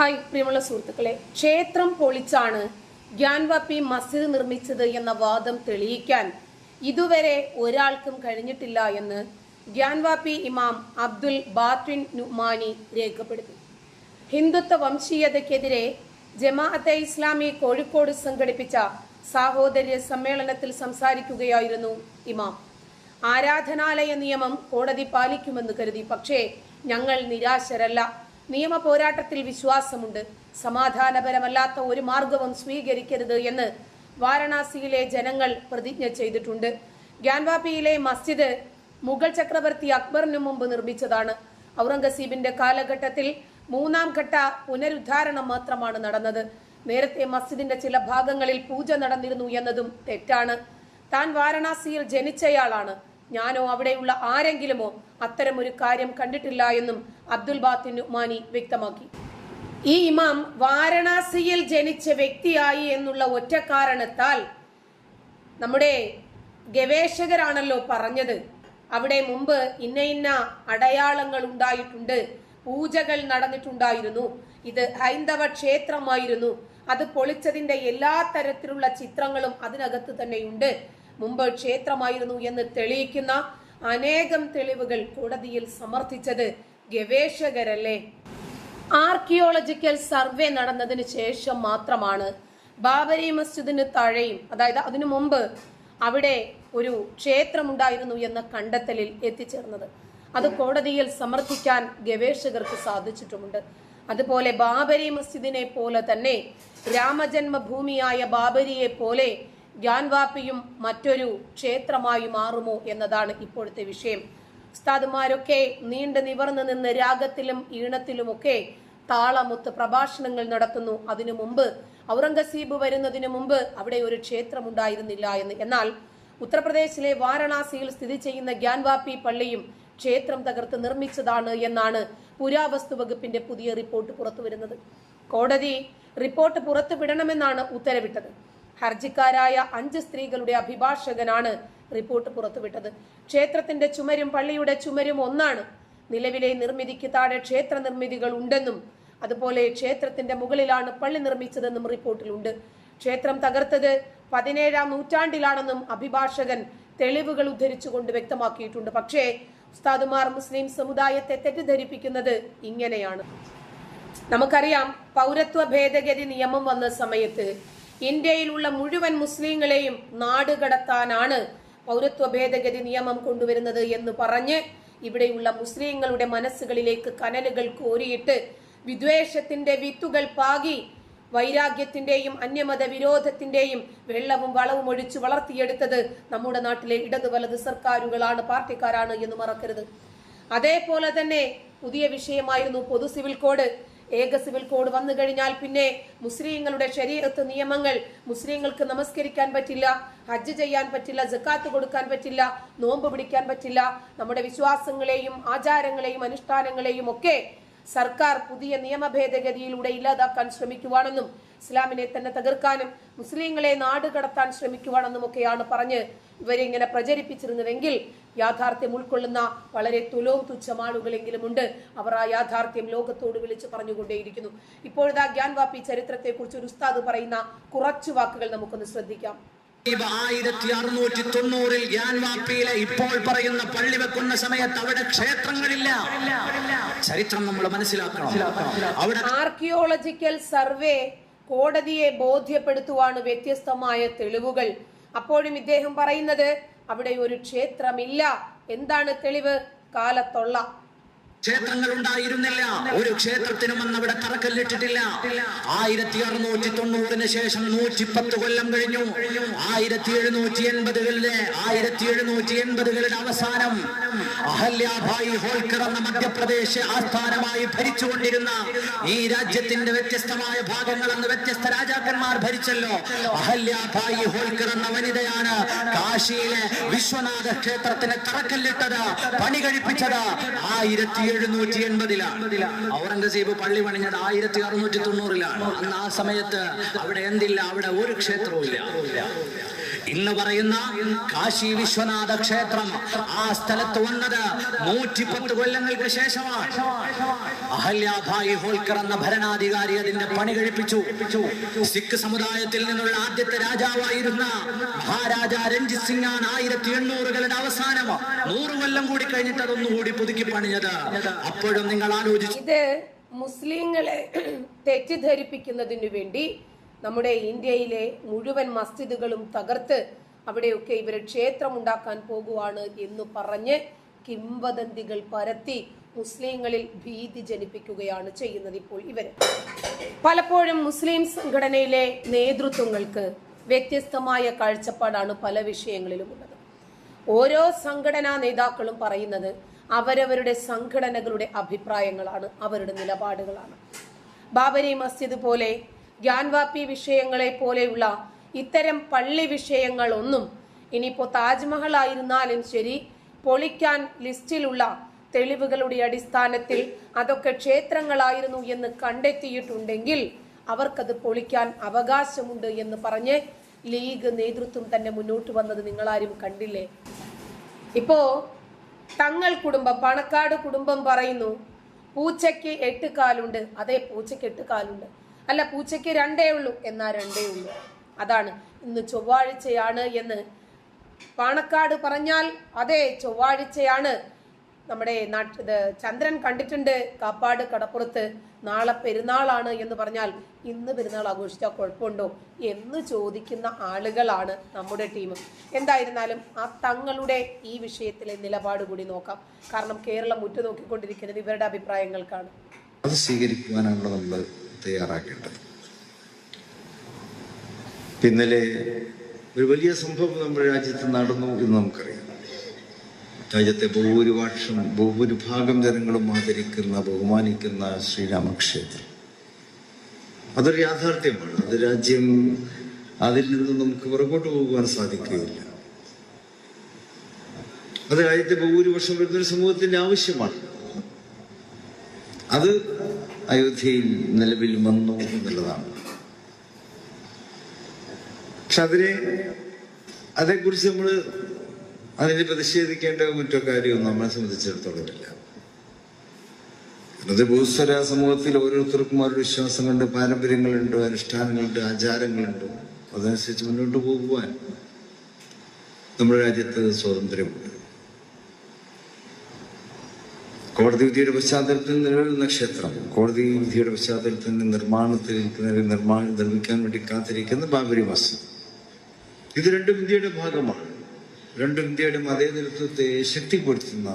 Hi പ്രിയമുള്ള സുഹൃത്തുക്കളെ ക്ഷേത്രം പൊളിച്ചാണ് ഗ്യാൻവാപ്പി മസ്ജിദ് നിർമ്മിച്ചത് എന്ന വാദം തെളിയിക്കാൻ ഇതുവരെ ഒരാൾക്കും കഴിഞ്ഞിട്ടില്ല എന്ന് ഗ്യാൻവാപ്പി ഇമാം അബ്ദുൽ ബാത്വിൻ നുമാനി രേഖപ്പെടുത്തി. ഹിന്ദുത്വ വംശീയതയ്ക്കെതിരെ ജമാഅത്തെ ഇസ്ലാമി കോഴിക്കോട് സംഘടിപ്പിച്ച സാഹോദര്യ സമ്മേളനത്തിൽ സംസാരിക്കുകയായിരുന്നു ഇമാം. ആരാധനാലയ നിയമം കോടതി പാലിക്കുമെന്ന് കരുതി പക്ഷേ ഞങ്ങൾ നിരാശരല്ല. നിയമ പോരാട്ടത്തിൽ വിശ്വാസമുണ്ട്. സമാധാനപരമല്ലാത്ത ഒരു മാർഗവും സ്വീകരിക്കരുത് എന്ന് വാരണാസിയിലെ ജനങ്ങൾ പ്രതിജ്ഞ ചെയ്തിട്ടുണ്ട്. ഗ്യാൻവാപ്പിയിലെ മസ്ജിദ് മുഗൾ ചക്രവർത്തി അക്ബറിനു മുമ്പ് നിർമ്മിച്ചതാണ്. ഔറംഗസീബിന്റെ കാലഘട്ടത്തിൽ മൂന്നാം ഘട്ട പുനരുദ്ധാരണം മാത്രമാണ് നടന്നത്. നേരത്തെ മസ്ജിദിന്റെ ചില ഭാഗങ്ങളിൽ പൂജ നടന്നിരുന്നു എന്നതും തെറ്റാണ്. താൻ വാരണാസിയിൽ ജനിച്ചയാളാണ്. ഞാനോ അവിടെയുള്ള ആരെങ്കിലുമോ അത്തരമൊരു കാര്യം കണ്ടിട്ടില്ല എന്നും അബ്ദുൽ ബാത്തിൻ ഉമാനി വ്യക്തമാക്കി. ഈ ഇമാം വാരണാസിയിൽ ജനിച്ച വ്യക്തിയായി എന്നുള്ള ഒറ്റ കാരണത്താൽ നമ്മുടെ ഗവേഷകരാണല്ലോ പറഞ്ഞത്. അവിടെ മുമ്പ് ഇന്ന ഇന്ന അടയാളങ്ങൾ ഉണ്ടായിട്ടുണ്ട്. പൂജകൾ നടന്നിട്ടുണ്ടായിരുന്നു. ഇത് ഹൈന്ദവ ക്ഷേത്രമായിരുന്നു. അത് പൊളിച്ചതിന്റെ എല്ലാ തരത്തിലുള്ള ചിത്രങ്ങളും അതിനകത്ത് തന്നെയുണ്ട്. മുമ്പ് ക്ഷേത്രമായിരുന്നു എന്ന് തെളിയിക്കുന്ന അനേകം തെളിവുകൾ കോടതിയിൽ സമർത്ഥിച്ചത് ഗവേഷകരല്ലേ? ആർക്കിയോളജിക്കൽ സർവേ നടന്നതിന് ശേഷം മാത്രമാണ്. ബാബരി മസ്ജിദിന് താഴെയും അതായത് അതിനു മുമ്പ് അവിടെ ഒരു ക്ഷേത്രമുണ്ടായിരുന്നു എന്ന കണ്ടെത്തലിൽ എത്തിച്ചേർന്നത്. അത് കോടതിയിൽ സമർത്ഥിക്കാൻ ഗവേഷകർക്ക് സാധിച്ചിട്ടുമുണ്ട്. അതുപോലെ ബാബരി മസ്ജിദിനെ പോലെ തന്നെ രാമജന്മഭൂമിയായ ബാബരിയെ പോലെ ഗ്യാൻവാപ്പിയും മറ്റൊരു ക്ഷേത്രമായി മാറുമോ എന്നതാണ് ഇപ്പോഴത്തെ വിഷയം. ഉസ്താദുമാരൊക്കെ നീണ്ടു നിവർന്നു നിന്ന് രാഗത്തിലും ഈണത്തിലുമൊക്കെ താളമൊത്ത് പ്രഭാഷണങ്ങൾ നടത്തുന്നു. അതിനു മുമ്പ് ഔറംഗസീബ് വരുന്നതിന് മുമ്പ് അവിടെ ഒരു ക്ഷേത്രം ഉണ്ടായിരുന്നില്ല എന്ന്. എന്നാൽ ഉത്തർപ്രദേശിലെ വാരണാസിയിൽ സ്ഥിതി ചെയ്യുന്ന ഗ്യാൻവാപ്പി പള്ളിയും ക്ഷേത്രം തകർത്ത് നിർമ്മിച്ചതാണ് എന്നാണ് പുരാവസ്തു വകുപ്പിന്റെ പുതിയ റിപ്പോർട്ട് പുറത്തുവരുന്നത്. കോടതി റിപ്പോർട്ട് പുറത്തുവിടണമെന്നാണ് ഉത്തരവിട്ടത്. ഹർജിക്കാരായ അഞ്ച് സ്ത്രീകളുടെ അഭിഭാഷകനാണ് റിപ്പോർട്ട് പുറത്തുവിട്ടത്. ക്ഷേത്രത്തിന്റെ ചുമരും പള്ളിയുടെ ചുമരും ഒന്നാണ്. നിലവിലെ നിർമ്മിതിക്ക് താഴെ ക്ഷേത്ര നിർമ്മിതികൾ ഉണ്ടെന്നും അതുപോലെ ക്ഷേത്രത്തിന്റെ മുകളിലാണ് പള്ളി നിർമ്മിച്ചതെന്നും റിപ്പോർട്ടിലുണ്ട്. ക്ഷേത്രം തകർത്തത് പതിനേഴാം നൂറ്റാണ്ടിലാണെന്നും അഭിഭാഷകൻ തെളിവുകൾ ഉദ്ധരിച്ചുകൊണ്ട് വ്യക്തമാക്കിയിട്ടുണ്ട്. പക്ഷേ ഉസ്താദുമാർ മുസ്ലിം സമുദായത്തെ തെറ്റിദ്ധരിപ്പിക്കുന്നത് ഇങ്ങനെയാണ്. നമുക്കറിയാം പൗരത്വ ഭേദഗതി നിയമം വന്ന സമയത്ത് ഇന്ത്യയിലുള്ള മുഴുവൻ മുസ്ലിങ്ങളെയും നാട് കടത്താനാണ് പൗരത്വ ഭേദഗതി നിയമം കൊണ്ടുവരുന്നത് എന്ന് പറഞ്ഞ് ഇവിടെയുള്ള മുസ്ലിങ്ങളുടെ മനസ്സുകളിലേക്ക് കനലുകൾ കോരിയിട്ട് വിദ്വേഷത്തിന്റെ വിത്തുകൾ പാകി വൈരാഗ്യത്തിന്റെയും അന്യമത വിരോധത്തിന്റെയും വെള്ളവും വളവും ഒഴിച്ചു വളർത്തിയെടുത്തത് നമ്മുടെ നാട്ടിലെ ഇടതു വലത് സർക്കാരുകളാണ് പാർട്ടിക്കാരാണ് എന്ന് മറക്കരുത്. അതേപോലെ തന്നെ പുതിയ വിഷയമായിരുന്നു പൊതു സിവിൽ കോഡ്. ഏക സിവിൽ കോഡ് വന്നു കഴിഞ്ഞാൽ പിന്നെ മുസ്ലിങ്ങളുടെ ശരീരത്ത് നിയമങ്ങൾ മുസ്ലിങ്ങൾക്ക് നമസ്കരിക്കാൻ പറ്റില്ല ഹജ്ജ് ചെയ്യാൻ പറ്റില്ല ജക്കാത്ത് കൊടുക്കാൻ പറ്റില്ല നോമ്പ് പിടിക്കാൻ പറ്റില്ല. നമ്മുടെ വിശ്വാസങ്ങളെയും ആചാരങ്ങളെയും അനുഷ്ഠാനങ്ങളെയും ഒക്കെ സർക്കാർ പുതിയ നിയമ ഭേദഗതിയിലൂടെ ഇല്ലാതാക്കാൻ ശ്രമിക്കുവാണെന്നും ഇസ്ലാമിനെ തന്നെ തകർക്കാനും മുസ്ലിങ്ങളെ നാട് കടത്താൻ ശ്രമിക്കുവാണെന്നും ഒക്കെയാണ് പറഞ്ഞ് ഇവരെ ഇങ്ങനെ പ്രചരിപ്പിച്ചിരുന്നുവെങ്കിൽ യാഥാർത്ഥ്യം ഉൾക്കൊള്ളുന്ന വളരെ തുലവും തുച്ഛമാളുകളെങ്കിലും ഉണ്ട് അവർ ആ യാഥാർത്ഥ്യം ലോകത്തോട് വിളിച്ചു പറഞ്ഞുകൊണ്ടേയിരിക്കുന്നു. ഇപ്പോഴത്തെ ഗ്യാൻവാപ്പി ചരിത്രത്തെക്കുറിച്ച് ഒരു ഉസ്താദ് പറയുന്ന കുറച്ചു വാക്കുകൾ നമുക്കൊന്ന് ശ്രദ്ധിക്കാം. ആയിരത്തി അറുന്നൂറ്റി തൊണ്ണൂറിൽ ഗ്യാൻവാപ്പിയിലെ ഇപ്പോൾ പറയുന്ന പള്ളി വെക്കുന്ന സമയത്ത് അവിടെ ക്ഷേത്രങ്ങളില്ല. ചരിത്രം നമ്മൾ മനസ്സിലാക്കണം. അവിടെ ആർക്കിയോളജിക്കൽ സർവേ കോടതിയെ ബോധ്യപ്പെടുത്തുവാണ് വ്യത്യസ്തമായ തെളിവുകൾ. അപ്പോഴും ഇദ്ദേഹം പറയുന്നത് അവിടെ ഒരു ക്ഷേത്രമില്ല. എന്താണ് തെളിവ്? കാലത്തൊള്ള. ക്ഷേത്രങ്ങൾ ഉണ്ടായിരുന്നില്ല ഒരു ക്ഷേത്രത്തിനും അന്ന് അവിടെ തറക്കല്ലിട്ടിട്ടില്ല. ആയിരത്തി അറുന്നൂറ്റി തൊണ്ണൂറിന് ശേഷം നൂറ്റി പത്ത് കൊല്ലം കഴിഞ്ഞു. ആയിരത്തി എഴുന്നൂറ്റി എൺപതുകളിലെ ആയിരത്തി എഴുന്നൂറ്റി എൺപതുകളുടെ അവസാനം അഹല്യാഭായി ഹോൾക്കർ എന്ന മധ്യപ്രദേശ് ആസ്ഥാനമായി ഭരിച്ചുകൊണ്ടിരുന്ന ഈ രാജ്യത്തിന്റെ വ്യത്യസ്തമായ ഭാഗങ്ങൾ അന്ന് വ്യത്യസ്ത രാജാക്കന്മാർ ഭരിച്ചല്ലോ. അഹല്യാഭായി ഹോൾക്കർ എന്ന വനിതയാണ് കാശിയിലെ വിശ്വനാഥ ക്ഷേത്രത്തിന് തറക്കല്ലിട്ടത് പണി കഴിപ്പിച്ചത് ആയിരത്തി എഴുന്നൂറ്റി എൺപതിലാണ്. ഔറംഗസീബ് പള്ളി പണിഞ്ഞത് ആയിരത്തി അറുന്നൂറ്റി തൊണ്ണൂറിലാണ്. അന്ന് ആ സമയത്ത് അവിടെ എന്തില്ല അവിടെ ഒരു ക്ഷേത്രവും ഇല്ല ഇന്ന് പറയുന്ന കാശി വിശ്വനാഥ ക്ഷേത്രം ആ സ്ഥലത്ത് വന്നത് നൂറ്റിപ്പത്ത് കൊല്ലങ്ങൾക്ക് ശേഷമാണ്. അഹല്യാഭായി ഹോൾക്കർ എന്ന ഭരണാധികാരി അതിന്റെ പണി കഴിപ്പിച്ചു. സിഖ് സമുദായത്തിൽ നിന്നുള്ള ആദ്യത്തെ രാജാവായിരുന്ന മഹാരാജ രഞ്ജിത് സിംഗ് ആണ് ആയിരത്തി എണ്ണൂറുകളുടെ അവസാനം നൂറ് കൊല്ലം കൂടി കഴിഞ്ഞിട്ട് അതൊന്നുകൂടി പുതുക്കി പണിഞ്ഞത്. അപ്പോഴും നിങ്ങൾ ആലോചിച്ചു ഇത് മുസ്ലിങ്ങളെ തെറ്റിദ്ധരിപ്പിക്കുന്നതിനു വേണ്ടി നമ്മുടെ ഇന്ത്യയിലെ മുഴുവൻ മസ്ജിദുകളും തകർത്ത് അവിടെയൊക്കെ ഇവർ ക്ഷേത്രം ഉണ്ടാക്കാൻ പോകുവാണ് എന്ന് പറഞ്ഞ് കിംവദന്തികൾ പരത്തി മുസ്ലിങ്ങളിൽ ഭീതി ജനിപ്പിക്കുകയാണ് ചെയ്യുന്നത് ഇപ്പോൾ ഇവർ പലപ്പോഴും മുസ്ലിം സംഘടനയിലെ നേതൃത്വങ്ങൾക്ക് വ്യത്യസ്തമായ കാഴ്ചപ്പാടാണ് പല വിഷയങ്ങളിലും ഉള്ളത്. ഓരോ സംഘടനാ നേതാക്കളും പറയുന്നത് അവരവരുടെ സംഘടനകളുടെ അഭിപ്രായങ്ങളാണ് അവരുടെ നിലപാടുകളാണ്. ബാബരി മസ്ജിദ് പോലെ ഗ്യാൻവാപ്പി വിഷയങ്ങളെ പോലെയുള്ള ഇത്തരം പള്ളി വിഷയങ്ങളൊന്നും ഇനിയിപ്പോൾ താജ്മഹൽ ആയിരുന്നാലും ശരി പൊളിക്കാൻ ലിസ്റ്റിലുള്ള തെളിവുകളുടെ അടിസ്ഥാനത്തിൽ അതൊക്കെ ക്ഷേത്രങ്ങളായിരുന്നു എന്ന് കണ്ടെത്തിയിട്ടുണ്ടെങ്കിൽ അവർക്കത് പൊളിക്കാൻ അവകാശമുണ്ട് എന്ന് പറഞ്ഞ് ലീഗ് നേതൃത്വം തന്നെ മുന്നോട്ട് വന്നത് നിങ്ങളാരും കണ്ടില്ലേ? ഇപ്പോ തങ്ങൾ കുടുംബം പണക്കാട് കുടുംബം പറയുന്നു പൂച്ചയ്ക്ക് എട്ട് കാലുണ്ട്. അതേ പൂച്ചയ്ക്ക് എട്ട് കാലുണ്ട്. അല്ല പൂച്ചയ്ക്ക് രണ്ടേ ഉള്ളൂ. എന്നാ രണ്ടേ ഉള്ളൂ. അതാണ്. ഇന്ന് ചൊവ്വാഴ്ചയാണ് എന്ന് പാണക്കാട് പറഞ്ഞാൽ അതെ ചൊവ്വാഴ്ചയാണ് നമ്മുടെ നാട്ട് ചന്ദ്രൻ കണ്ടിട്ടുണ്ട് കാപ്പാട് കടപ്പുറത്ത്. നാളെ പെരുന്നാളാണ് എന്ന് പറഞ്ഞാൽ ഇന്ന് പെരുന്നാൾ ആഘോഷിച്ചാൽ കുഴപ്പമുണ്ടോ എന്ന് ചോദിക്കുന്ന ആളുകളാണ് നമ്മുടെ ടീം. എന്തായിരുന്നാലും ആ തങ്ങളുടെ ഈ വിഷയത്തിലെ നിലപാട് കൂടി നോക്കാം. കാരണം കേരളം ഉറ്റുനോക്കിക്കൊണ്ടിരിക്കുന്നത് ഇവരുടെ അഭിപ്രായങ്ങൾക്കാണ്. അത് സ്വീകരിക്കുവാനാണല്ലോ നമ്മൾ തയ്യാറാക്കേണ്ടത്. പിന്നലെ ഒരു വലിയ സംഭവം നമ്മുടെ രാജ്യത്ത് നടന്നു എന്ന് നമുക്കറിയാം. രാജ്യത്തെ ബഹുഭൂരിപക്ഷം ബഹുഭൂരിഭാഗം ജനങ്ങളും ആദരിക്കുന്ന ബഹുമാനിക്കുന്ന ശ്രീരാമക്ഷേത്രം. അതൊരു യാഥാർത്ഥ്യമാണ്. അത് രാജ്യം അതിൽ നിന്ന് നമുക്ക് പുറകോട്ട് പോകുവാൻ സാധിക്കുകയില്ല. അത് രാജ്യത്തെ ബഹുഭൂരിപക്ഷം വരുന്നൊരു സമൂഹത്തിന്റെ ആവശ്യമാണ്. അത് അയോധ്യയിൽ നിലവിൽ വന്നു എന്നുള്ളതാണ്. പക്ഷെ അതിനെ അതേക്കുറിച്ച് നമ്മൾ അതിനെ പ്രതിഷേധിക്കേണ്ട മറ്റോ കാര്യവും നമ്മളെ സംബന്ധിച്ചിടത്തോളമില്ല അത് ഭൂസ്വര സമൂഹത്തിൽ ഓരോരുത്തർക്കും അവരുടെ വിശ്വാസങ്ങളുണ്ട് പാരമ്പര്യങ്ങളുണ്ട് അനുഷ്ഠാനങ്ങളുണ്ട് ആചാരങ്ങളുണ്ട്. അതനുസരിച്ച് മുന്നോട്ട് പോകുവാൻ നമ്മുടെ രാജ്യത്ത് സ്വാതന്ത്ര്യമുണ്ട്. കോടതി വിധിയുടെ പശ്ചാത്തലത്തിൽ നിലവിലുന്ന ക്ഷേത്രം കോടതി വിധിയുടെ പശ്ചാത്തലത്തിൽ നിർമ്മാണത്തിൽ നിർമ്മാണം നിർമ്മിക്കാൻ വേണ്ടി കാത്തിരിക്കുന്ന ബാബരി മസ്ജിദ് ഇത് രണ്ടും ഇന്ത്യയുടെ ഭാഗമാണ്. രണ്ടും ഇന്ത്യയുടെ മതേതരത്വത്തെ ശക്തിപ്പെടുത്തുന്ന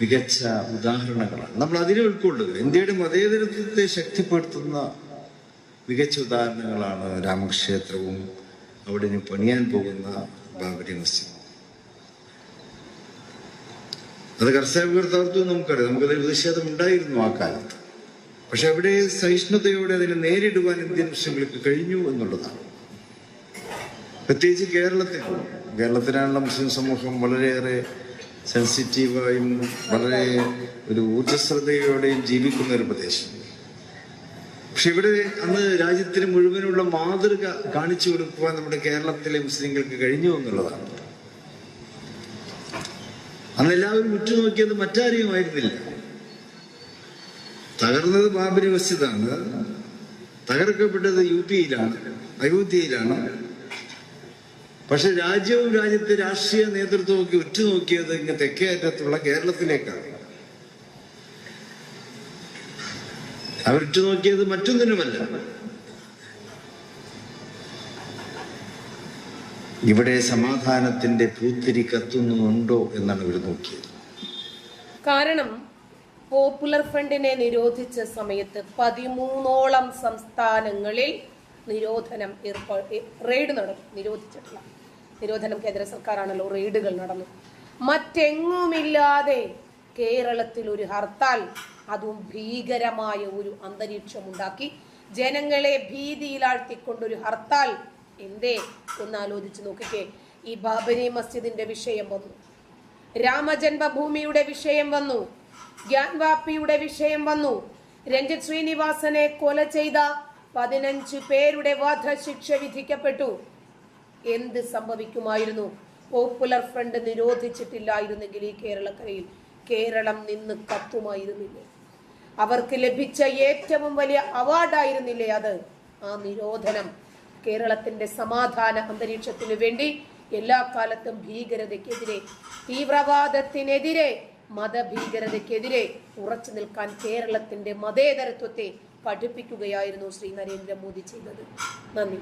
മികച്ച ഉദാഹരണങ്ങളാണ്. നമ്മൾ അതിനെ ഉൾക്കൊള്ളുക ഇന്ത്യയുടെ മതേതരത്വത്തെ ശക്തിപ്പെടുത്തുന്ന മികച്ച ഉദാഹരണങ്ങളാണ് രാമക്ഷേത്രവും അവിടെ പണിയാൻ പോകുന്ന ബാബരി മസ്ജിദ് അത് കർഷകർ തകർത്തു നമുക്കറിയാം. നമുക്കതിൽ പ്രതിഷേധം ഉണ്ടായിരുന്നു ആ കാലത്ത്. പക്ഷെ അവിടെ സഹിഷ്ണുതയോടെ അതിനെ നേരിടുവാൻ ഇന്ത്യൻ മുസ്ലിങ്ങൾക്ക് കഴിഞ്ഞു എന്നുള്ളതാണ്. പ്രത്യേകിച്ച് കേരളത്തിൽ. കേരളത്തിലാണുള്ള മുസ്ലിം സമൂഹം വളരെയേറെ സെൻസിറ്റീവായും വളരെ ഒരു ഊർജസ്വലതയോടെയും ജീവിക്കുന്ന ഒരു പ്രദേശം. പക്ഷെ ഇവിടെ അന്ന് രാജ്യത്തിന് മുഴുവനുള്ള മാതൃക കാണിച്ചു കൊടുക്കുവാൻ നമ്മുടെ കേരളത്തിലെ മുസ്ലിങ്ങൾക്ക് കഴിഞ്ഞു എന്നുള്ളതാണ്. അന്ന് എല്ലാവരും ഉറ്റുനോക്കിയത് മറ്റാരെയുമായിരുന്നില്ല. തകർന്നത് ബാബരി മസ്ജിദാണ്. തകർക്കപ്പെട്ടത് യു പിയിലാണ് അയോധ്യയിലാണ്. പക്ഷെ രാജ്യവും രാജ്യത്തെ രാഷ്ട്രീയ നേതൃത്വം ഒക്കെ ഉറ്റുനോക്കിയത് ഇങ്ങ് തെക്കേ അറ്റത്തുള്ള കേരളത്തിലേക്കാണ്. അവരുറ്റുനോക്കിയത് മറ്റൊന്നിനുമല്ല. ഇവിടെ സമാധാനത്തിന്റെ പൂത്തിരി കത്തുന്നുണ്ടോ എന്നാണ് ഇവർ നോക്കിയത്. കാരണം പോപ്പുലർ ഫ്രണ്ടിനെ നിരോധിച്ച സമയത്ത് പതിമൂന്നോളം സംസ്ഥാനങ്ങളിൽ നിരോധനം റെയ്ഡ് നടന്നു നിരോധിച്ചിട്ടില്ല. നിരോധനം കേന്ദ്ര സർക്കാരാണല്ലോ റെയ്ഡുകൾ നടന്നു. മറ്റെങ്ങുമില്ലാതെ കേരളത്തിൽ ഒരു ഹർത്താൽ അതും ഭീകരമായ ഒരു അന്തരീക്ഷം ഉണ്ടാക്കി ജനങ്ങളെ ഭീതിയിലാഴ്ത്തിക്കൊണ്ടൊരു ഹർത്താൽ എന്തേ? ഒന്ന് ആലോചിച്ച് നോക്കിക്കേ. ഈ ബാബരി മസ്ജിദിന്റെ വിഷയം വന്നു. രാമജന്മഭൂമിയുടെ വിഷയം വന്നു. ഗ്യാൻവാപ്പിയുടെ വിഷയം വന്നു. രഞ്ജിത് ശ്രീനിവാസനെ കൊല ചെയ്ത പതിനഞ്ച് പേരുടെ വധശിക്ഷ വിധിക്കപ്പെട്ടു. എന്ത് സംഭവിക്കുമായിരുന്നു? പോപ്പുലർ ഫ്രണ്ട് നിരോധിച്ചിട്ടില്ലായിരുന്നെങ്കിൽ ഈ കേരളക്കരയിൽ കേരളം നിന്ന് കത്തുമായിരുന്നില്ലേ? അവർക്ക് ലഭിച്ച ഏറ്റവും വലിയ അവാർഡായിരുന്നില്ലേ അത്? ആ നിരോധനം. കേരളത്തിന്റെ സമാധാന അന്തരീക്ഷത്തിനു വേണ്ടി എല്ലാ കാലത്തും ഭീകരതയ്ക്കെതിരെ തീവ്രവാദത്തിനെതിരെ മതഭീകരതയ്ക്കെതിരെ ഉറച്ചു നിൽക്കാൻ കേരളത്തിന്റെ മതേതരത്വത്തെ പഠിപ്പിക്കുകയായിരുന്നു ശ്രീ നരേന്ദ്രമോദി ചെയ്തത്. നന്ദി.